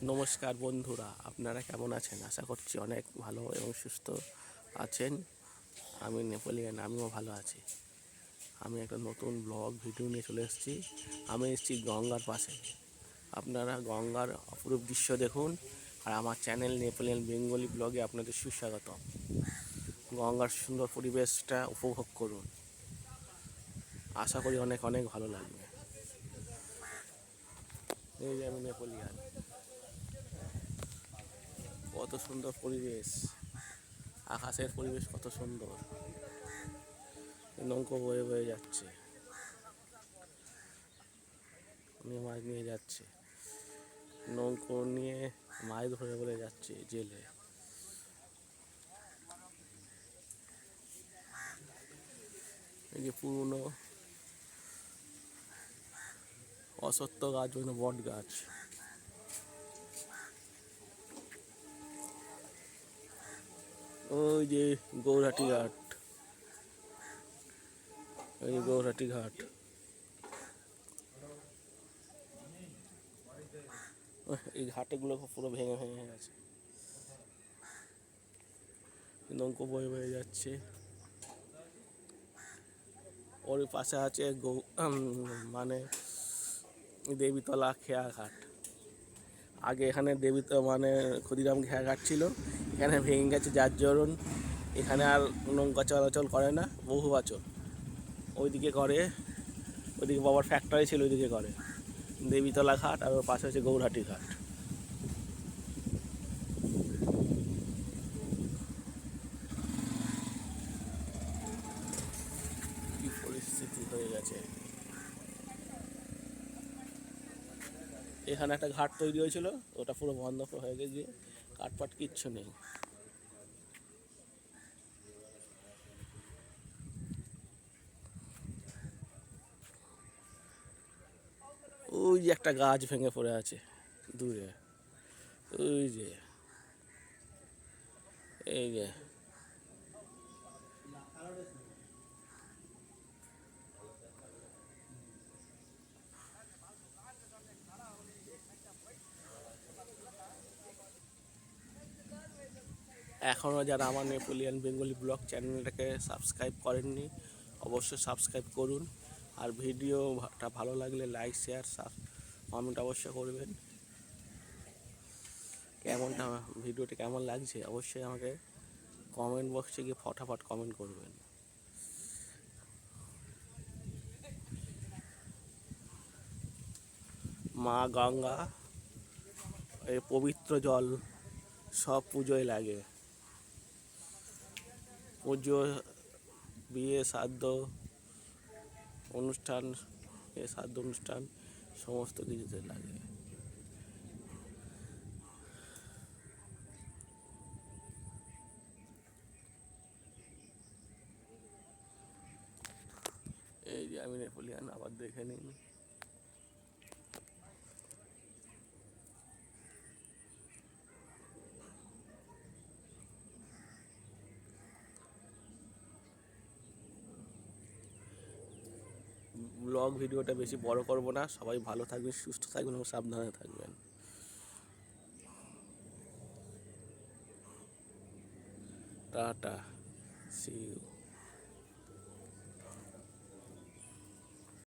নমস্কার বন্ধুরা, আপনারা কেমন আছেন? আশা করছি অনেক ভালো এবং সুস্থ আছেন। আমি নেপোলিয়ান, আমিও ভালো আছি। আমি একটা নতুন ব্লগ, ভিডিও নিয়ে চলে এসেছি। আমি এসেছি গঙ্গার পাশে। আপনারা গঙ্গার অপরূপ দৃশ্য দেখুন আর আমার চ্যানেল নেপোলিয়ান বেঙ্গলি ব্লগে আপনাদের সুস্বাগত গঙ্গার সুন্দর পরিবেশটা উপভোগ করুন। আশা করি অনেক অনেক ভালো লাগবে। এই যে আমি নেপোলিয়ান। কত সুন্দর পরিবেশ। আকাশের পরিবেশ কত সুন্দর। নৌকো বয়ে বয়ে যাচ্ছে। নিয়ে মাছ নিয়ে যাচ্ছে। নৌকো নিয়ে মাছ ধরে ধরে যাচ্ছে জেলে। এই যে পুরনো অসত্য গাছ বট গাছ। ওই যে গৌরহাটি ঘাট। ওই গৌরহাটি ঘাট। এই ঘাটেগুলো পুরো ভেঙে ভেঙে গেছে। নৌকো বয়ে বয়ে যাচ্ছে। ওর পাশে আছে গৌ মানে দেবীতলা খেয়া ঘাট আগে এখানে দেবী মানে ক্ষুদিরাম ঘাট ছিল এখানে ভেঙে গেছে যার জরুন, এখানে আর নৌকা চলাচল করে না, বহু বছর। ওইদিকে করে, ওইদিকে বাবার ফ্যাক্টরি ছিল, ওইদিকে করে। দেবীতলা ঘাট আর ওর পাশে হচ্ছে গৌরহাটি ঘাট। পরিস্থিতি হয়ে গেছে। এখানে একটা ঘাট তৈরি হয়েছিল, ওটা পুরো বন্ধ হয়ে গেছে কাটপাট কিচ্ছু নেই। ওই যে একটা গাছ ভেঙে পড়ে আছে দূরে, ওই যে, এই যে। এখনও যারা আমার নেপোলিয়ান বেঙ্গলি ব্লগ চ্যানেলটাকে সাবস্ক্রাইব করেননি, অবশ্যই সাবস্ক্রাইব করুন। আর ভিডিওটা ভালো লাগলে লাইক, শেয়ার কমেন্ট অবশ্যই করবেন। কেমনটা ভিডিওটা কেমন লাগছে অবশ্যই আমাকে কমেন্ট বক্সে গিয়ে ফটাফট কমেন্ট করবেন। মা গঙ্গা, এই পবিত্র জল, সব পুজোয় লাগে। পুজো, বিয়ে শ্রাদ্ধ অনুষ্ঠান, এ শ্রাদ্ধ অনুষ্ঠান, সমস্ত কিছুতে লাগে। এই যে আমি নেপোলিয়ান আবার দেখে নিন। ব্লগ ভিডিওটা বেশি বড় করব না। সবাই ভালো থাকবেন, সুস্থ থাকবেন এবং সাবধানে থাকবেন। Tata C you